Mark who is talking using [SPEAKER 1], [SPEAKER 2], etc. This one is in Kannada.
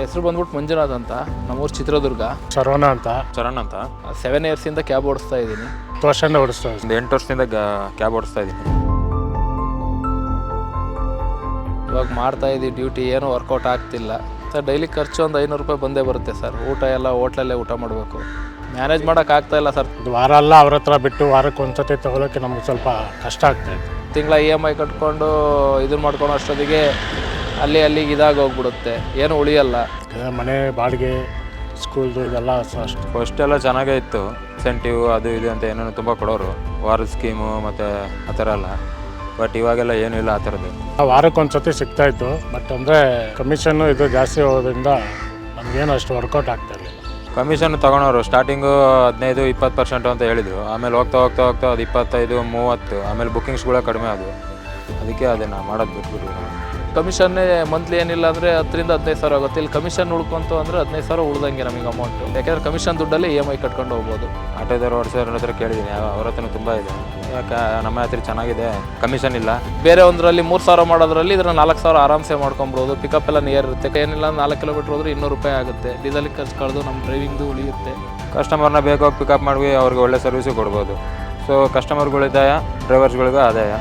[SPEAKER 1] ಹೆಸರು ಬಂದ್ಬಿಟ್ಟು ಮಂಜುನಾಥ್ ಅಂತ. ನಮ್ಮೂರು ಚಿತ್ರದುರ್ಗ.
[SPEAKER 2] ಶರವಣ ಅಂತ.
[SPEAKER 3] ಚರಣ್ ಅಂತ?
[SPEAKER 1] ಸೆವೆನ್ ಇಯರ್ಸಿಂದ ಕ್ಯಾಬ್ ಓಡಿಸ್ತಾ ಇದ್ದೀನಿ.
[SPEAKER 2] ಹತ್ತು ವರ್ಷದಿಂದ ಓಡಿಸ್ತಾ ಇದ್ದೀನಿ.
[SPEAKER 3] ಒಂದು ಎಂಟು ವರ್ಷದಿಂದ ಕ್ಯಾಬ್ ಓಡಿಸ್ತಾ ಇದ್ದೀನಿ.
[SPEAKER 1] ಇವಾಗ ಮಾಡ್ತಾ ಇದ್ದೀವಿ ಡ್ಯೂಟಿ ಏನೂ ವರ್ಕೌಟ್ ಆಗ್ತಿಲ್ಲ. ಸರ್ ಡೈಲಿ ಖರ್ಚು ಒಂದು ಐನೂರು ರೂಪಾಯಿ ಬಂದೇ ಬರುತ್ತೆ ಸರ್. ಊಟ ಎಲ್ಲ ಹೋಟ್ಲಲ್ಲೇ ಊಟ ಮಾಡಬೇಕು. ಮ್ಯಾನೇಜ್ ಮಾಡೋಕೆ ಆಗ್ತಾ ಇಲ್ಲ ಸರ್.
[SPEAKER 2] ಇದು ವಾರ ಎಲ್ಲ ಅವ್ರ ಹತ್ರ ಬಿಟ್ಟು ವಾರಕ್ಕೆ ಒಂದ್ಸತಿ ತಗೊಳಕ್ಕೆ ನಮ್ಗೆ ಸ್ವಲ್ಪ ಕಷ್ಟ ಆಗ್ತಾ ಇತ್ತು
[SPEAKER 1] ತಿಂಗಳ ಇ ಎಂ ಐ ಕಟ್ಕೊಂಡು ಇದನ್ನ ಮಾಡ್ಕೊಂಡು ಅಷ್ಟೊತ್ತಿಗೆ ಅಲ್ಲಿ ಅಲ್ಲಿಗೆ ಇದಾಗಿ ಹೋಗ್ಬಿಡುತ್ತೆ. ಏನು ಉಳಿಯಲ್ಲ.
[SPEAKER 2] ಮನೆ ಬಾಡಿಗೆ ಸ್ಕೂಲ್ದು ಇದೆಲ್ಲ ಅಷ್ಟು.
[SPEAKER 3] ಫಸ್ಟ್ ಎಲ್ಲ ಚೆನ್ನಾಗೇ ಇತ್ತು. ಇನ್ಸೆಂಟಿವ್ ಅದು ಇದು ಅಂತ ಏನೇನು ತುಂಬ ಕೊಡೋರು. ವಾರದ ಸ್ಕೀಮು ಮತ್ತು ಆ ಥರ ಎಲ್ಲ ಬಟ್ ಇವಾಗೆಲ್ಲ ಏನೂ ಇಲ್ಲ ಆ ಥರದ್ದು.
[SPEAKER 2] ವಾರಕ್ಕೆ ಸತಿ ಸಿಗ್ತಾ ಇತ್ತು. ಬಟ್ ಅಂದರೆ ಕಮಿಷನ್ನು ಇದು ಜಾಸ್ತಿ ಹೋಗೋದ್ರಿಂದ ನಮಗೇನು ಅಷ್ಟು ವರ್ಕೌಟ್ ಆಗ್ತಾ ಇರಲಿಲ್ಲ.
[SPEAKER 3] ಕಮಿಷನ್ ತಗೊಳೋರು ಸ್ಟಾರ್ಟಿಂಗು ಹದಿನೈದು ಇಪ್ಪತ್ತು ಪರ್ಸೆಂಟು ಅಂತ ಹೇಳಿದರು. ಆಮೇಲೆ ಹೋಗ್ತಾ ಹೋಗ್ತಾ ಹೋಗ್ತಾ ಅದು ಇಪ್ಪತ್ತೈದು ಮೂವತ್ತು. ಆಮೇಲೆ ಬುಕ್ಕಿಂಗ್ಸ್ಗಳೇ ಕಡಿಮೆ ಆದವು. ಅದಕ್ಕೆ ಅದನ್ನು ಮಾಡೋದು ಬಿಟ್ಬಿಟ್ವಿ ನಾವು.
[SPEAKER 1] ಕಮಿಷನ್ನೇ ಮಂತ್ಲಿ ಏನಿಲ್ಲ ಅಂದರೆ ಹತ್ತರಿಂದ ಹದಿನೈದು ಸಾವಿರ ಆಗುತ್ತೆ. ಇಲ್ಲಿ ಕಮಿಷನ್ ಉಳ್ಕೊಂತು ಅಂದರೆ ಹದಿನೈದು ಸಾವಿರ ಉಳ್ದಂಗೆ ನಮಗೆ ಅಮೌಂಟು ಯಾಕೆಂದರೆ ಕಮಿಷನ್ ದುಡ್ಡಲ್ಲಿ ಇ ಎಂ ಐ ಕಟ್ಕೊಂಡು ಹೋಗ್ಬೋದು.
[SPEAKER 3] ಆಟೋದವ್ರು ಓಡಿಸೋರ ಹತ್ರ ಕೇಳಿದ್ದೀನಿ ಅವ್ರ ಹತ್ರ ತುಂಬ ಇದೆ. ಯಾಕೆ ನಮ್ಮ ಹತ್ರ ಚೆನ್ನಾಗಿದೆ. ಕಮಿಷನ್ ಇಲ್ಲ.
[SPEAKER 1] ಬೇರೆ ಒಂದರಲ್ಲಿ ಮೂರು ಸಾವಿರ ಮಾಡೋದ್ರಲ್ಲಿ ಇದ್ರ ನಾಲ್ಕು ಸಾವಿರ ಆರಾಮ್ಸೆ ಮಾಡ್ಕೊಬೋದು. ಪಿಕಪ್ ಎಲ್ಲ ನಿಯರ್ ಇರುತ್ತೆ. ಏನಿಲ್ಲ ನಾಲ್ಕು ಕಿಲೋಮೀಟ್ರ್ ಹೋದ್ರೆ ಇನ್ನೂರು ರೂಪಾಯಿ ಆಗುತ್ತೆ. ಡೀಸೆಲ್ ಖರ್ಚು ಕಳೆದು ನಮ್ಮ ಡ್ರೈವಿಂಗ್ದು ಉಳಿಯುತ್ತೆ.
[SPEAKER 3] ಕಸ್ಟಮರ್ನ ಬೇಗ ಪಿಕಪ್ ಮಾಡಿ ಅವ್ರಿಗೆ ಒಳ್ಳೆ ಸರ್ವಿಸು ಕೊಡ್ಬೋದು. ಸೊ ಕಸ್ಟಮರ್ಗಳಿದ್ದಾಯ ಡ್ರೈವರ್ಸ್ಗಳಿಗೂ ಆದಾಯ.